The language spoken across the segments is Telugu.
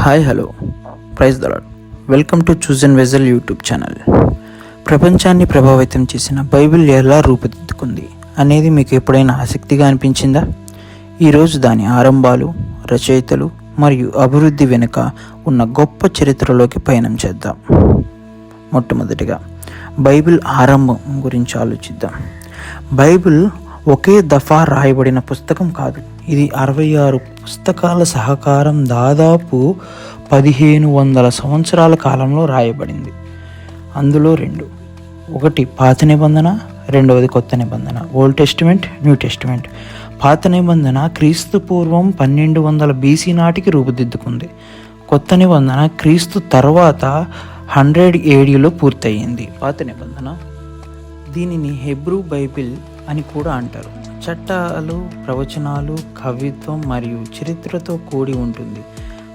Hi hello. Praise the Lord welcome to chosen vessel YouTube channel. ప్రపంచాన్ని ప్రభావితం చేసిన బైబిల్ ఎలా రూపుదిద్దుకుంది అనేది మీకు ఎప్పుడైనా ఆసక్తిగా అనిపించిందా? ఈరోజు దాని ఆరంభాలు రచయితలు మరియు అభివృద్ధి వెనుక ఉన్న గొప్ప చరిత్రలోకి పయనం చేద్దాం. మొట్టమొదటిగా బైబిల్ ఆరంభం గురించి ఆలోచిద్దాం. బైబిల్ ఒకే దఫా రాయబడిన పుస్తకం కాదు. ఇది అరవై ఆరు పుస్తకాల సహకారం దాదాపు పదిహేను వందల సంవత్సరాల కాలంలో రాయబడింది. అందులో రెండు. ఒకటి పాత నిబంధన రెండవది కొత్త నిబంధన. Old testament new testament. పాత నిబంధన క్రీస్తు పూర్వం పన్నెండు వందల బీసీ నాటికి రూపుదిద్దుకుంది. కొత్త నిబంధన క్రీస్తు తర్వాత హండ్రెడ్ ఏడీలో పూర్తయింది. పాత నిబంధన. దీనిని హెబ్రూ బైబిల్ అని కూడా అంటారు. చట్టాలు ప్రవచనాలు కవిత్వం మరియు చరిత్రతో కూడి ఉంటుంది.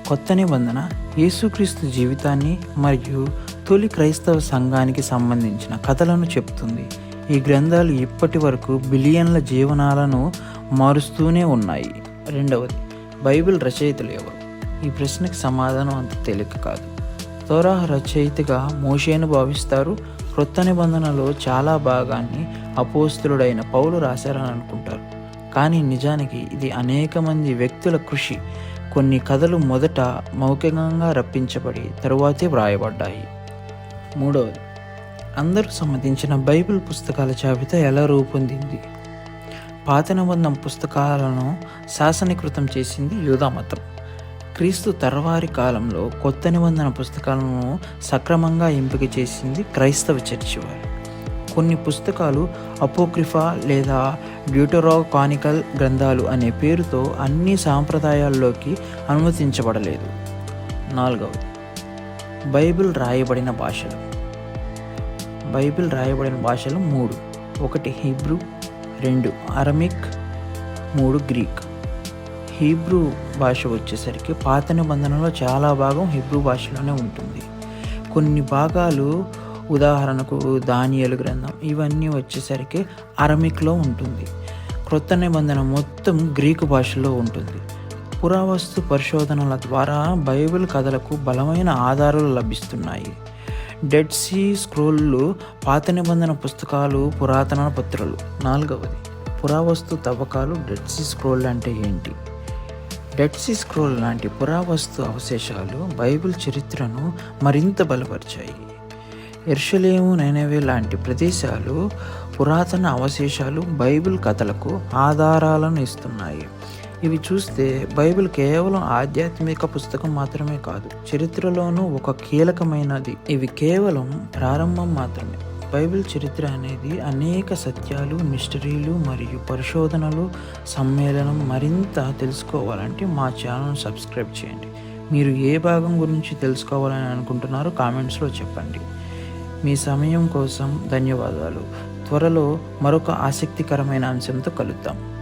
కొత్త నిబంధన యేసుక్రీస్తు జీవితాన్ని మరియు తొలి క్రైస్తవ సంఘానికి సంబంధించిన కథలను చెప్తుంది. ఈ గ్రంథాలు ఇప్పటి వరకు బిలియన్ల జీవనాలను మారుస్తూనే ఉన్నాయి. రెండవది బైబిల్ రచయితలు ఎవరు? ఈ ప్రశ్నకి సమాధానం అంత తేలిక కాదు. తోరా రచయితగా మోషేను భావిస్తారు. క్రొత్త నిబంధనలో చాలా భాగాన్ని అపోస్తులుడైన పౌలు రాశారని అనుకుంటారు. కానీ నిజానికి ఇది అనేక మంది వ్యక్తుల కృషి. కొన్ని కథలు మొదట మౌఖికంగా రప్పించబడి తరువాతే వ్రాయబడ్డాయి. మూడవది. అందరూ సమ్మతించిన బైబిల్ పుస్తకాల జాబితా ఎలా రూపొందింది? పాత నిబంధన పుస్తకాలను శాసనీకృతం చేసింది యూదామతం క్రీస్తు తర్వారి కాలంలో కొత్త నిబంధన పుస్తకాలను సక్రమంగా ఎంపిక చేసింది క్రైస్తవ చర్చి వారు. కొన్ని పుస్తకాలు అపోక్రిఫా లేదా డ్యూటరోకానికల్ గ్రంథాలు అనే పేరుతో అన్ని సాంప్రదాయాల్లోకి అనుమతించబడలేదు. నాలుగవది బైబిల్ రాయబడిన భాషలు. బైబిల్ రాయబడిన భాషలు మూడు. ఒకటి హీబ్రూ రెండు అరమిక్ మూడు గ్రీక్. హీబ్రూ భాష వచ్చేసరికి పాత నిబంధనలో చాలా భాగం హీబ్రూ భాషలోనే ఉంటుంది. కొన్ని భాగాలు ఉదాహరణకు దానియలు గ్రంథం ఇవన్నీ వచ్చేసరికి అరమిక్లో ఉంటుంది. క్రొత్త నిబంధన మొత్తం గ్రీకు భాషలో ఉంటుంది. పురావస్తు పరిశోధనల ద్వారా బైబిల్ కథలకు బలమైన ఆధారాలు లభిస్తున్నాయి. డెడ్ సీ స్క్రోళ్ళు పాత నిబంధన పుస్తకాలు పురాతన పత్రాలు. నాలుగవది పురావస్తు తవ్వకాలు డెడ్ సీ స్క్రోల్ అంటే ఏంటి? డెడ్సీ స్క్రోల్ లాంటి పురావస్తు అవశేషాలు బైబిల్ చరిత్రను మరింత బలపరిచాయి. ఎర్షలేము నైనవే లాంటి ప్రదేశాలు పురాతన అవశేషాలు బైబిల్ కథలకు ఆధారాలను ఇస్తున్నాయి. ఇవి చూస్తే బైబిల్ కేవలం ఆధ్యాత్మిక పుస్తకం మాత్రమే కాదు చరిత్రలోనూ ఒక కీలకమైనది. ఇవి కేవలం ప్రారంభం మాత్రమే. బైబిల్ చరిత్ర అనేది అనేక సత్యాలు మిస్టరీలు మరియు పరిశోధనలు సమ్మేళనం మరింత తెలుసుకోవాలంటే మా ఛానల్ సబ్స్క్రైబ్ చేయండి. మీరు ఏ భాగం గురించి తెలుసుకోవాలని అనుకుంటున్నారో కామెంట్స్లో చెప్పండి. మీ సమయం కోసం ధన్యవాదాలు. త్వరలో మరొక ఆసక్తికరమైన అంశంతో కలుద్దాం.